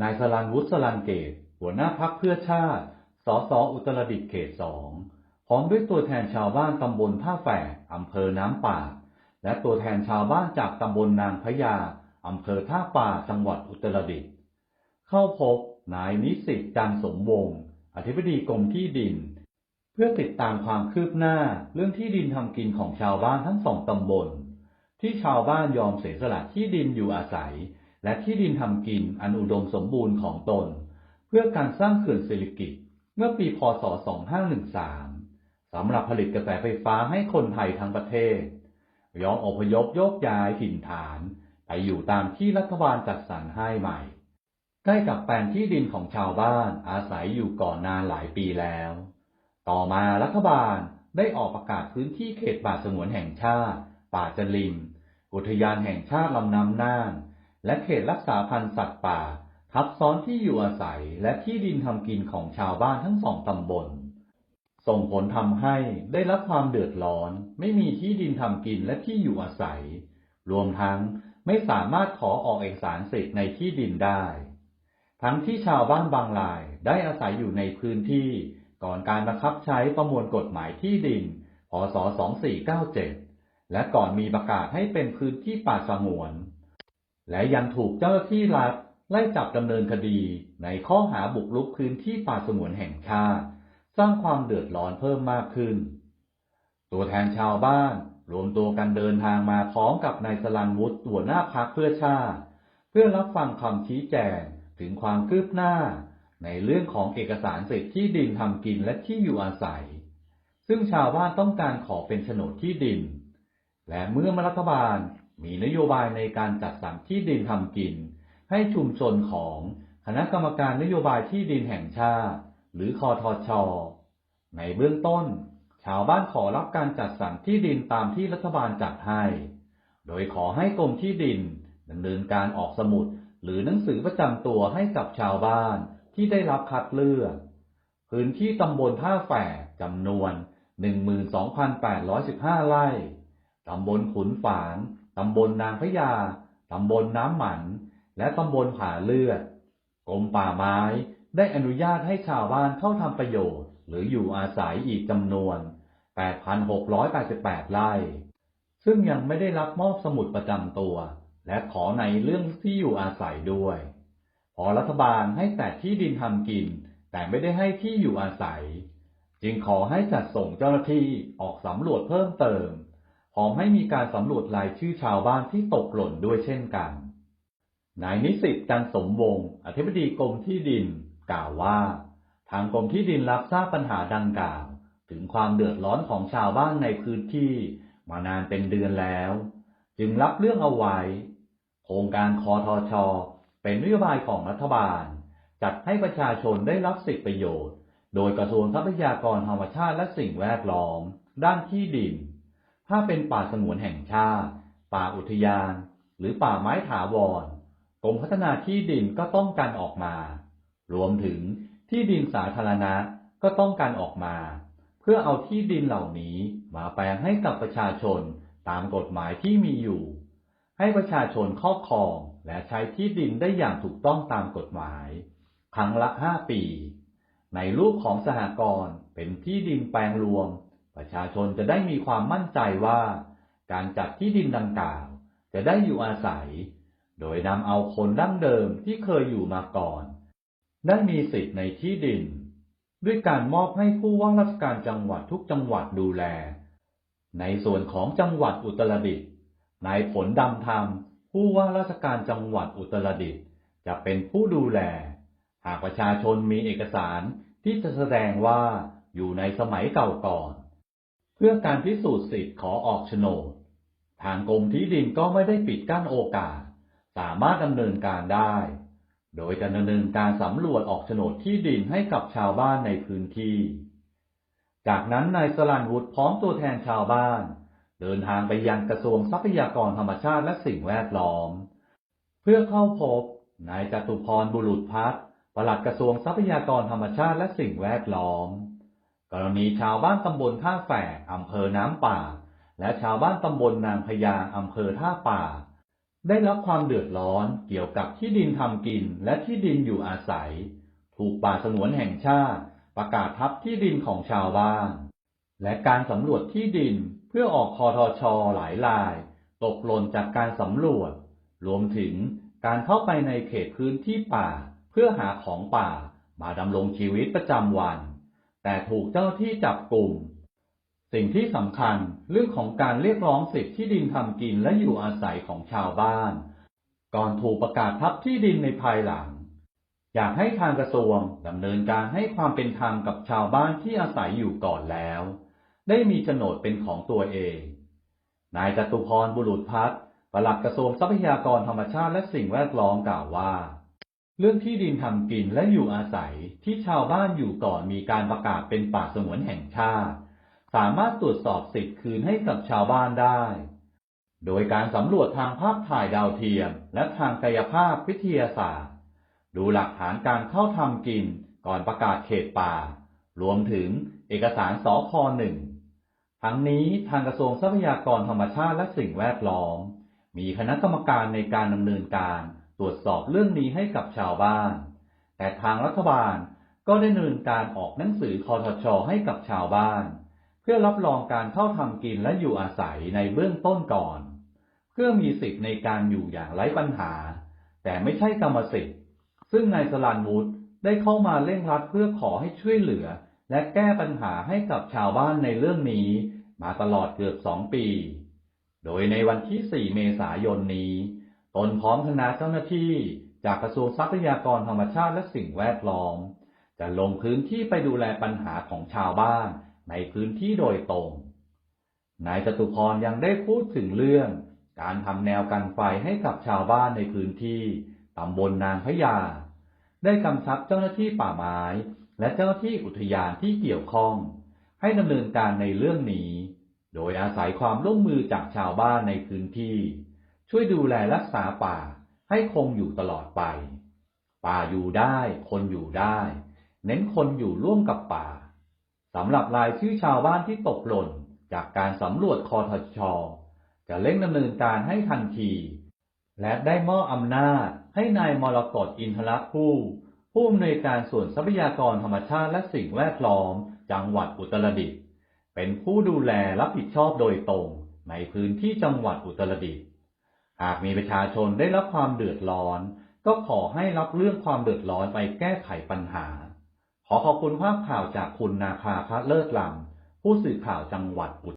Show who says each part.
Speaker 1: นายสลันวุฒิสลันเกต หัวหน้าพักเพื่อชาติ สสอุตรดิตถ์เขตสอง พร้อมด้วยตัวแทนชาวบ้านตำบลท่าแฝกอำเภอน้ำป่า และตัวแทนชาวบ้านจากตำบลนางพญาอำเภอท่าป่าจังหวัดอุตรดิตถ์เข้าพบนายนิสิตจันสมวงศ์อธิบดีกรมที่ดิน เพื่อติดตามความคืบหน้าเรื่องที่ดินทำกินของชาวบ้านทั้งสองตำบล ที่ชาวบ้านยอมเสียสละที่ดินอยู่อาศัย และที่ดินทำกินอันอุดมสมบูรณ์ของตน เพื่อการสร้างเขื่อนสิริกิตเมื่อปีพศ 2513 สำหรับผลิตกระแสไฟฟ้าให้คนไทยทั้งประเทศยอมอพยพโยกย้ายถิ่นฐาน ไปอยู่ตามที่รัฐบาลจัดสรรให้ใหม่ ใกล้กับแปลงที่ดินของชาวบ้านอาศัยอยู่ก่อนนานหลายปีแล้ว ต่อมารัฐบาลได้ออกประกาศพื้นที่เขตป่าสงวนแห่งชาติ ป่าจลิม อุทยานแห่งชาติลำน้ำน่าน และเขตรักษาพันธุ์สัตว์ป่า ทับซ้อนที่อยู่อาศัยและที่ดินทำกินของชาวบ้านทั้งสองตำบล ส่งผลทำให้ได้รับความเดือดร้อน ไม่มีที่ดินทำกินและที่อยู่อาศัย รวมทั้งไม่สามารถขอออกเอกสารสิทธิ์ในที่ดินได้ ทั้งที่ชาวบ้านบางรายได้อาศัยอยู่ในพื้นที่ ก่อนการบังคับใช้ประมวลกฎหมายที่ดิน พศ 2497 และก่อนมีประกาศให้เป็นพื้นที่ป่าสงวน และยังถูกเจ้าหน้าที่รัฐไล่จับดำเนินคดีในข้อหาบุกรุกพื้นที่ป่าสงวนแห่งชาติ สร้างความเดือดร้อนเพิ่มมากขึ้น ตัวแทนชาวบ้านรวมตัวกันเดินทางมาพร้อมกับนายสลันวุฒิหัวหน้าพักเพื่อชาติ เพื่อรับฟังคำชี้แจงถึงความคืบหน้า ในเรื่องของเอกสารสิทธิ์ที่ดินทำกินและที่อยู่อาศัย ซึ่งชาวบ้านต้องการขอเป็นโฉนดที่ดิน และเมื่อรัฐบาล มีนโยบายในการจัดสรรที่ดินทำกิน ให้ชุมชนของคณะกรรมการนโยบายที่ดินแห่งชาติ หรือคอทชในเบื้องต้น ชาวบ้านขอรับการจัดสรรที่ดินตามที่รัฐบาลจัดให้ โดยขอให้กรมที่ดินดำเนินการออกสมุดหรือหนังสือประจำตัวให้กับชาวบ้านที่ได้รับคัดเลือก พื้นที่ตำบลท่าแฝกจำนวน 12,815 ไร่ ตำบลขุนฝาง ตำบลนางพญาตำบลน้ำหมัน และตำบลผาเลือด กรมป่าไม้ได้อนุญาตให้ชาวบ้านเข้าทำประโยชน์ หรืออยู่อาศัยอีกจำนวน 8,688 ไร่ ซึ่งยังไม่ได้รับมอบสมุดประจำตัว และขอในเรื่องที่อยู่อาศัยด้วย พอรัฐบาลให้แต่ที่ดินทำกิน แต่ไม่ได้ให้ที่อยู่อาศัย จึงขอให้จัดส่งเจ้าหน้าที่ออกสำรวจเพิ่มเติม พร้อมให้มีการสำรวจรายชื่อชาวบ้านที่ตกหล่นด้วยเช่นกัน นายนิสิตจันสมวงศ์อธิบดีกรมที่ดิน กล่าวว่า ทางกรมที่ดินรับทราบปัญหาดังกล่าว ถึงความเดือดร้อนของชาวบ้านในพื้นที่มานานเป็นเดือนแล้ว จึงรับเรื่องเอาไว้ โครงการคอทชเป็นนโยบายของรัฐบาล จัดให้ประชาชนได้รับสิทธิประโยชน์ โดยกระทรวงทรัพยากรธรรมชาติและสิ่งแวดล้อม ด้านที่ดิน ถ้าเป็นป่าสงวนแห่งชาติ ป่าอุทยาน หรือป่าไม้ถาวรกรมพัฒนาที่ดินก็ต้องการออกมา รวมถึงที่ดินสาธารณะก็ต้องการออกมา เพื่อเอาที่ดินเหล่านี้มาแปลงให้กับประชาชนตามกฎหมายที่มีอยู่ ให้ประชาชนครอบครองและใช้ที่ดินได้อย่างถูกต้องตามกฎหมาย ครั้งละห้าปี ในรูปของสหกรณ์เป็นที่ดินแปลงรวม ประชาชนจะได้มีความมั่นใจว่า การจัดที่ดินดังกล่าว จะได้อยู่อาศัย โดยนำเอาคนดั้งเดิมที่เคยอยู่มาก่อน ได้มีสิทธิ์ในที่ดิน ด้วยการมอบให้ผู้ว่าราชการจังหวัดทุกจังหวัดดูแล ในส่วนของจังหวัดอุตรดิตถ์นายผลดำธรรม ผู้ว่าราชการจังหวัดอุตรดิตถ์จะเป็นผู้ดูแล หากประชาชนมีเอกสารที่จะแสดงว่าอยู่ในสมัยเก่าก่อน เพื่อการพิสูจน์สิทธิ์ขอออกโฉนด ทางกรมที่ดินก็ไม่ได้ปิดกั้นโอกาส สามารถดำเนินการได้ โดยจะดำเนินการสำรวจออกโฉนดที่ดินให้กับชาวบ้านในพื้นที่ จากนั้นนายสลันวุฒิพร้อมตัวแทนชาวบ้าน เดินทางไปยังกระทรวงทรัพยากรธรรมชาติและสิ่งแวดล้อม เพื่อเข้าพบนายจตุพรบุรุษพัฒน์ปลัดกระทรวงทรัพยากรธรรมชาติและสิ่งแวดล้อม กรณีชาวบ้านตำบลท่าแฝกอำเภอน้ำป่า และชาวบ้านตำบลนางพญาอำเภอท่าป่า ได้รับความเดือดร้อนเกี่ยวกับที่ดินทำกินและที่ดินอยู่อาศัย ถูกป่าสงวนแห่งชาติ ประกาศทับที่ดินของชาวบ้าน และการสำรวจที่ดินเพื่อออกคอทชหลายราย ตกหล่นจากการสำรวจ รวมถึงการเข้าไปในเขตพื้นที่ป่า เพื่อหาของป่ามาดำรงชีวิตประจำวัน แต่ถูกเจ้าที่จับกลุ่ม สิ่งที่สำคัญเรื่องของการเรียกร้องสิทธิที่ดินทำกินและอยู่อาศัยของชาวบ้าน ก่อนถูกประกาศทับที่ดินในภายหลัง อยากให้ทางกระทรวงดำเนินการให้ความเป็นธรรมกับชาวบ้านที่อาศัยอยู่ก่อนแล้ว ได้มีโฉนดเป็นของตัวเอง นายจตุพรบุรุษพัฒน์ปลัดกระทรวงทรัพยากรธรรมชาติและสิ่งแวดล้อมกล่าวว่า เรื่องที่ดินทำกินและอยู่อาศัยที่ชาวบ้านอยู่ก่อนมีการประกาศเป็นป่าสงวนแห่งชาติ สามารถตรวจสอบสิทธิ์คืนให้กับชาวบ้านได้ โดยการสำรวจทางภาพถ่ายดาวเทียม และทางกายภาพวิทยาศาสตร์ ดูหลักฐานการเข้าทำกินก่อนประกาศเขตป่า รวมถึงเอกสารสคหนึ่งทั้งนี้ทางกระทรวงทรัพยากรธรรมชาติและสิ่งแวดล้อม มีคณะกรรมการในการดำเนินการ ตรวจสอบเรื่องนี้ให้กับชาวบ้าน แต่ทางรัฐบาลก็ได้ดำเนินการออกหนังสือคอทชให้กับชาวบ้าน เพื่อรับรองการเข้าทำกินและอยู่อาศัยในเบื้องต้นก่อน เพื่อมีสิทธิ์ในการอยู่อย่างไร้ปัญหา แต่ไม่ใช่กรรมสิทธิ์ ซึ่งนายสลานวุฒิได้เข้ามาเร่งรัดเพื่อขอให้ช่วยเหลือ และแก้ปัญหาให้กับชาวบ้านในเรื่องนี้ มาตลอดเกือบสองปี โดยในวันที่ 4 เมษายนนี้ ตนพร้อมคณะเจ้าหน้าที่ จากกระทรวงทรัพยากรธรรมชาติและสิ่งแวดล้อม จะลงพื้นที่ไปดูแลปัญหาของชาวบ้านในพื้นที่โดยตรง นายจตุพรยังได้พูดถึงเรื่อง การทำแนวกันไฟให้กับชาวบ้านในพื้นที่ตำบลนางพญาได้กำชับเจ้าหน้าที่ป่าไม้ และเจ้าหน้าที่อุทยานที่เกี่ยวข้อง ให้ดำเนินการในเรื่องนี้ โดยอาศัยความร่วมมือจากชาวบ้านในพื้นที่ ช่วยดูแลรักษาป่าให้คงอยู่ตลอดไป ป่าอยู่ได้ คนอยู่ได้ เน้นคนอยู่ร่วมกับป่าสำหรับรายชื่อชาวบ้านที่ตกหล่นจากการสำรวจคอทช จะเร่งดำเนินการให้ทันที และได้มอบอำนาจให้นายมรกตอินทรภูผู้อำนวยการส่วนทรัพยากรธรรมชาติและสิ่งแวดล้อม จังหวัดอุตรดิตถ์เป็นผู้ดูแลรับผิดชอบโดยตรงในพื้นที่จังหวัดอุตรดิตถ์ หากมีประชาชนได้รับความเดือดร้อน ก็ขอให้รับเรื่องความเดือดร้อนไปแก้ไขปัญหา ขอขอบคุณภาพข่าวจากคุณนาคาพระเลิศลำผู้สื่อข่าวจังหวัดอุ